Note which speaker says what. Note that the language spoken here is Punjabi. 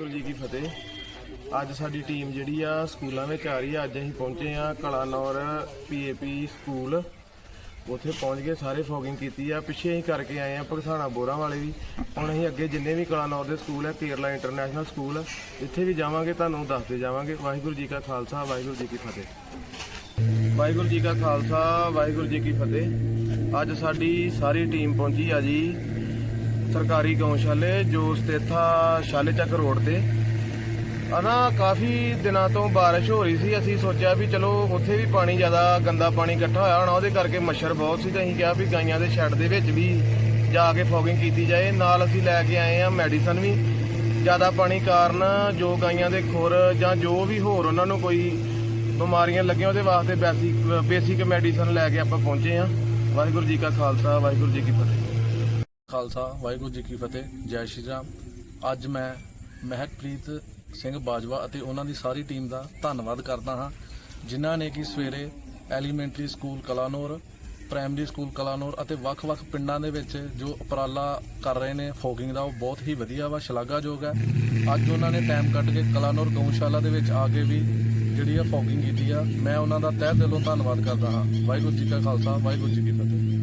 Speaker 1: ਵਾਹਿਗੁਰੂ ਜੀ ਕੀ ਫਤਿਹ। ਅੱਜ ਸਾਡੀ ਟੀਮ ਜਿਹੜੀ ਆ, ਸਕੂਲਾਂ ਵਿੱਚ ਆ ਰਹੀ ਆ। ਅੱਜ ਅਸੀਂ ਪਹੁੰਚੇ ਆ ਕਲਾਨੌਰ ਪੀਏਪੀ ਸਕੂਲ। ਉੱਥੇ ਪਹੁੰਚ ਕੇ ਸਾਰੇ ਫੋਗਿੰਗ ਕੀਤੀ ਆ। ਪਿੱਛੇ ਅਸੀਂ ਕਰਕੇ ਆਏ ਆ ਭਗਸਾਣਾ ਬੋਰਾ ਵਾਲੇ ਵੀ। ਹੁਣ ਅਸੀਂ ਅੱਗੇ ਜਿੰਨੇ ਵੀ ਕਲਾਨੌਰ ਦੇ ਸਕੂਲ ਆ, ਕੇਰਲਾ ਇੰਟਰਨੈਸ਼ਨਲ ਸਕੂਲ, ਇੱਥੇ ਵੀ ਜਾਵਾਂਗੇ, ਤੁਹਾਨੂੰ ਦੱਸਦੇ ਜਾਵਾਂਗੇ। ਵਾਹਿਗੁਰੂ ਜੀ ਕਾ ਖਾਲਸਾ, ਵਾਹਿਗੁਰੂ ਜੀ ਕੀ ਫਤਿਹ। ਵਾਹਿਗੁਰੂ ਜੀ ਕਾ ਖਾਲਸਾ, ਵਾਹਿਗੁਰੂ ਜੀ ਕੀ ਫਤਿਹ। ਅੱਜ ਸਾਡੀ ਸਾਰੀ ਟੀਮ ਪਹੁੰਚੀ ਆ ਜੀ। ਸਰਕਾਰੀ ਗਊਸ਼ਾਲੇ, ਜੋ ਸਥਿਤ ਆ ਸ਼ਾਲੇ ਰੋਡ ਤੇ। ਆ ਨਾ ਕਾਫੀ ਦਿਨਾਂ ਤੋਂ ਬਾਰਿਸ਼ ਹੋ ਰਹੀ ਸੀ। ਅਸੀਂ ਸੋਚਿਆ ਵੀ ਚਲੋ ਉੱਥੇ ਵੀ ਪਾਣੀ ਜ਼ਿਆਦਾ ਗੰਦਾ ਪਾਣੀ ਇਕੱਠਾ ਹੋਇਆ ਹੋਣਾ, ਉਹਦੇ ਕਰਕੇ ਮੱਛਰ ਬਹੁਤ ਸੀ। ਤੇ ਅਸੀਂ ਕਿਹਾ ਵੀ ਗਾਈਆਂ ਦੇ ਸ਼ੈੱਡ ਦੇ ਵਿੱਚ ਵੀ ਜਾ ਕੇ ਫੋਗਿੰਗ ਕੀਤੀ ਜਾਏ। ਨਾਲ ਅਸੀਂ ਲੈ ਕੇ ਆਏ ਆ ਮੈਡੀਸਨ ਵੀ। ਜ਼ਿਆਦਾ ਪਾਣੀ ਕਾਰਨ ਜੋ ਗਾਈਆਂ ਦੇ ਖੁਰ ਜਾਂ ਜੋ ਵੀ ਹੋਰ ਉਹਨਾਂ ਨੂੰ ਕੋਈ ਬਿਮਾਰੀਆਂ ਲੱਗੀਆਂ, ਉਹਦੇ ਵਾਸਤੇ ਬੇਸਿਕ ਬੇਸਿਕ ਮੈਡੀਸਨ ਲੈ ਕੇ ਆਪਾਂ ਪਹੁੰਚੇ ਆ ਵਾਹਿਗੁਰੂ ਜੀ ਕਾ ਖਾਲਸਾ, ਵਾਹਿਗੁਰੂ ਜੀ ਕੀ ਫਤਿਹ।
Speaker 2: ਖਾਲਸਾ, ਵਾਹਿਗੁਰੂ ਜੀ ਕੀ ਫਤਿਹ, ਜੈ ਸ਼੍ਰੀ ਰਾਮ। ਅੱਜ ਮੈਂ ਮਹਿਕਪ੍ਰੀਤ ਸਿੰਘ ਬਾਜਵਾ ਅਤੇ ਉਹਨਾਂ ਦੀ ਸਾਰੀ ਟੀਮ ਦਾ ਧੰਨਵਾਦ ਕਰਦਾ ਹਾਂ, ਜਿਨ੍ਹਾਂ ਨੇ ਕਿ ਸਵੇਰੇ elementary school Kalanaur, primary school Kalanaur ਅਤੇ ਵੱਖ-ਵੱਖ ਪਿੰਡਾਂ ਦੇ ਵਿੱਚ ਜੋ ਉਪਰਾਲਾ ਕਰ ਰਹੇ ਨੇ, ਫੋਗਿੰਗ ਦਾ, ਉਹ ਬਹੁਤ ਹੀ ਵਧੀਆ ਵਾ, ਸ਼ਲਾਘਾਯੋਗ ਹੈ। ਅੱਜ ਉਹਨਾਂ ਨੇ ਟਾਈਮ ਕੱਢ ਕੇ ਕਲਾਨੌਰ ਗਊਸ਼ਾਲਾ ਦੇ ਵਿੱਚ ਆ ਕੇ ਵੀ ਜਿਹੜੀ ਆ ਫੋਗਿੰਗ ਕੀਤੀ ਆ, ਮੈਂ ਉਹਨਾਂ ਦਾ ਤਹਿ ਦਿਲੋਂ ਧੰਨਵਾਦ ਕਰਦਾ ਹਾਂ। ਵਾਹਿਗੁਰੂ ਜੀ ਕਾ ਖਾਲਸਾ, ਵਾਹਿਗੁਰੂ ਜੀ ਕੀ ਫਤਿਹ।